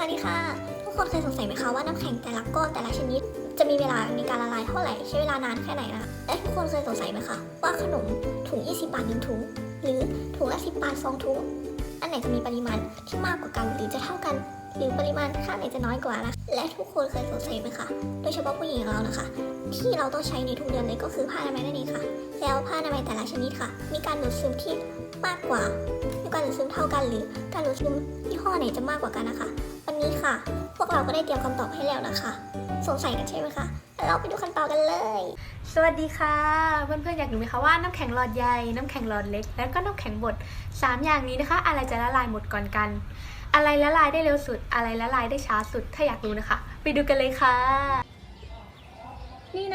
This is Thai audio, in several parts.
สวัสดีค่ะ ทุกคนเคยสงสัยไหมคะว่าน้ำแข็งแต่ละก้อนแต่ละชนิด จะมีเวลาในการละลายเท่าไหร่ใช้เวลานานแค่ไหนนะและทุกคนเคยสงสัยไหมคะว่าขนมถุง 20 บาทหนึ่งถุง หรือถุงละ10 บาทสองถุง อันไหนจะมีปริมาณที่มากกว่ากันหรือจะเท่ากัน หรือปริมาณค่าไหนจะน้อยกว่านะและทุกคนเคยสงสัยไหมคะโดยเฉพาะผู้หญิงอย่างเรานะคะ ที่เราต้องใช้ในทุกเดือนเลยก็คือผ้าอนามัยนั่นเองค่ะ แล้วผ้าอนามัยแต่ละชนิดค่ะ มีการดูดซึมที่มากกว่ามีการดูดซึมเท่ากันหรือการดูดซึมยี่ห้อไหนจะมากกว่ากันนะคะ วันนี้ค่ะ พวกเราก็ได้เตรียมคำตอบให้แล้วนะคะ สงสัยกันใช่ไหมคะเราไปดูคำตอบกันเลย สวัสดีค่ะ เพื่อนๆอยากรู้ไหมคะว่าน้ำแข็งหลอดใหญ่น้ำแข็งหลอดเล็ก แล้วก็น้ำแข็งบดสามอย่างนี้นะคะ อะไรจะละลายหมดก่อนกัน อะไรละลายได้เร็วสุด อะไรละลายได้ช้าสุด ถ้าอยากรู้นะคะ ไปดูกันเลยค่ะ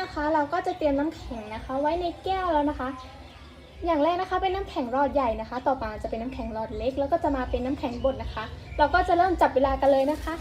นะคะ เราก็จะเตรียมน้ำแข็งนะคะ ไว้ในแก้วแล้วนะคะ อย่างแรกนะคะเป็นน้ำแข็งหลอดใหญ่นะคะ ต่อมาจะเป็นน้ำแข็งหลอดเล็ก แล้วก็จะมาเป็นน้ำแข็งบดนะคะ เราก็จะเริ่มจับเวลากันเลยนะคะ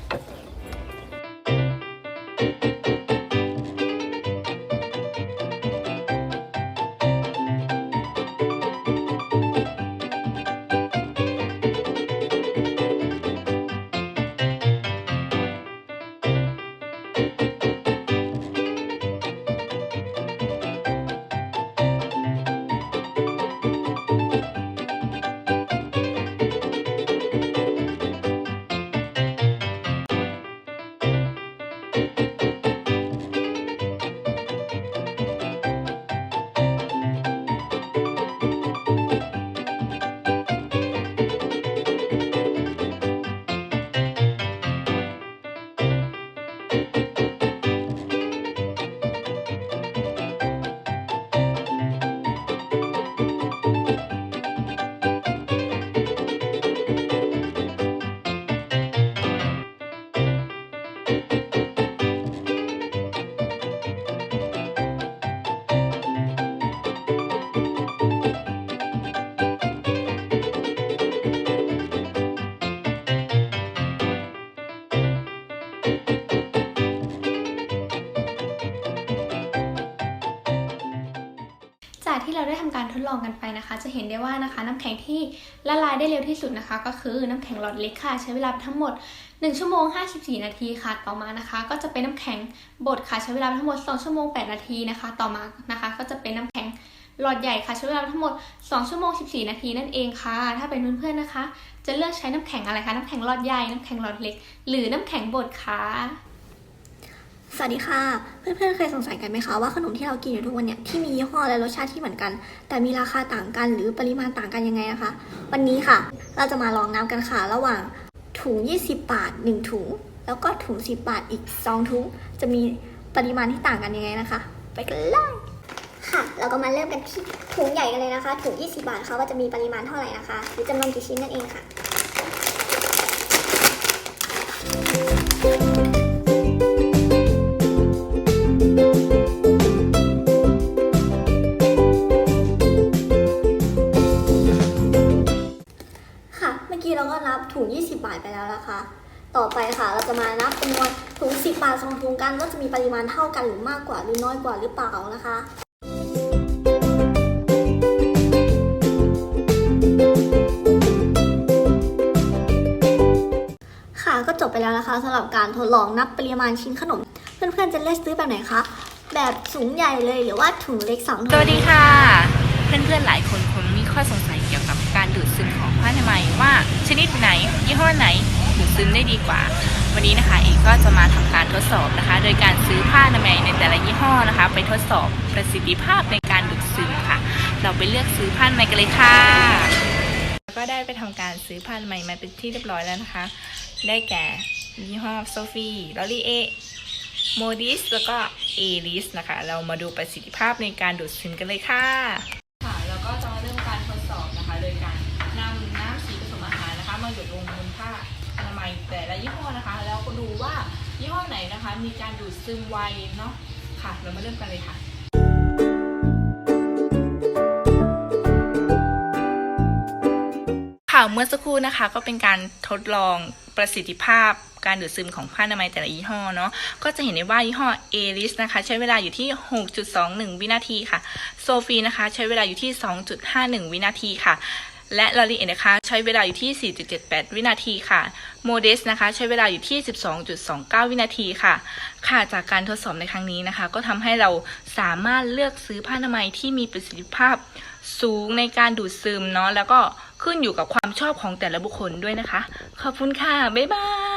จากที่เราได้ทำการทดลองกันไปนะคะ จะเห็นได้ว่านะคะ น้ำแข็งที่ละลายได้เร็วที่สุดนะคะ ก็คือน้ำแข็งหลอดเล็กค่ะ ใช้เวลาทั้งหมด 1 ชั่วโมง 54 นาทีค่ะ ต่อมานะคะ ก็จะเป็นน้ำแข็งบดค่ะ ใช้เวลาทั้งหมด 2 ชั่วโมง 8 นาทีนะคะ ต่อมานะคะ ก็จะเป็นน้ำแข็งหลอดใหญ่ค่ะใช้เวลาทั้งหมด 2 ชั่วโมง 14 นาทีนั่นเองค่ะ ถ้าเป็นเพื่อนๆนะคะ จะเลือกใช้น้ำแข็งอะไรคะ น้ำแข็งหลอดใหญ่ น้ำแข็งหลอดเล็ก หรือน้ำแข็งบดคะ วัสดีค่ะ เพื่อนๆ เคยสงสัยกันไหมคะว่าขนมที่เรากินอยู่ทุกวันเนี่ยที่มียี่ห้อและรสชาติที่เหมือนกัน แต่มีราคาต่างกันหรือปริมาณต่างกันยังไงนะคะ วันนี้ค่ะ เราจะมาลองนับกันค่ะ ระหว่างถุง 20 บาท 1 ถุง แล้วก็ถุง 10 บาทอีก 2 ถุง จะมีปริมาณที่ต่างกันยังไงนะคะ ไปกันเลยค่ะ เราก็มาเริ่มกันที่ถุงใหญ่กันเลยนะคะ ถุง 20 บาทค่ะว่าจะมีปริมาณเท่าไหร่นะคะ หรือจำนวนกี่ชิ้นนั่นเองค่ะ มื่อกี้เราก็นับถุง 20 บาทไปแล้วนะคะ ต่อไปค่ะเราจะมานับจำนวนถุง 10 บาทสองถุงกันว่าจะมีปริมาณเท่ากันหรือมากกว่าหรือน้อยกว่าหรือเปล่านะคะค่ะก็จบไปแล้วนะคะสำหรับการทดลองนับปริมาณชิ้นขนม เพื่อนๆจะเลือกซื้อแบบไหนคะแบบถุงใหญ่เลยหรือว่าถุงเล็กสองถุงสวัสดีค่ะ เพื่อนๆหลายคนคงมีข้อสงสัย ผ้าอนามัยว่าชนิดไหนยี่ห้อไหนดูดซึมได้ดีกว่า วันนี้นะคะเอกก็จะมาทำการทดสอบนะคะ โดยการซื้อผ้าอนามัยในแต่ละยี่ห้อนะคะ ไปทดสอบประสิทธิภาพในการดูดซึมค่ะ เราไปเลือกซื้อผ้าอนามัยกันเลยค่ะก็ได้ไปทำการซื้อผ้าอนามัยมาเป็นที่เรียบร้อยแล้วนะคะ ได้แก่ยี่ห้อโซฟีลอรีเอโมดิสแล้วก็เอลิสนะคะ เรามาดูประสิทธิภาพในการดูดซึมกันเลยค่ะ มัยแต่ละยี่ห้อนะคะ แล้วก็ดูว่ายี่ห้อไหนนะคะ มีการดูดซึมไวเนาะค่ะ เรามาเริ่มกันเลยค่ะค่ะเมื่อสักครู่นะคะก็เป็นการทดลองประสิทธิภาพการดูดซึมของผ้าอนามัยแต่ละยี่ห้อเนาะก็จะเห็นได้ว่ายี่ห้อเอลิสนะคะ ใช้เวลาอยู่ที่ 6.21 วินาทีค่ะโซฟีนะคะ ใช้เวลาอยู่ที่ 2.51 วินาทีค่ะ และลอรีเอนะคะใช้เวลาอยู่ที่ 4.78 วินาทีค่ะโมเดสนะคะใช้เวลาอยู่ที่ 12.29 วินาทีค่ะ ค่ะจากการทดสอบในครั้งนี้นะคะ ก็ทำให้เราสามารถเลือกซื้อผ้าอนามัยที่มีประสิทธิภาพสูงในการดูดซึมเนาะแล้วก็ขึ้นอยู่กับความชอบของแต่ละบุคคลด้วยนะคะ ขอบคุณค่ะ บ๊ายบาย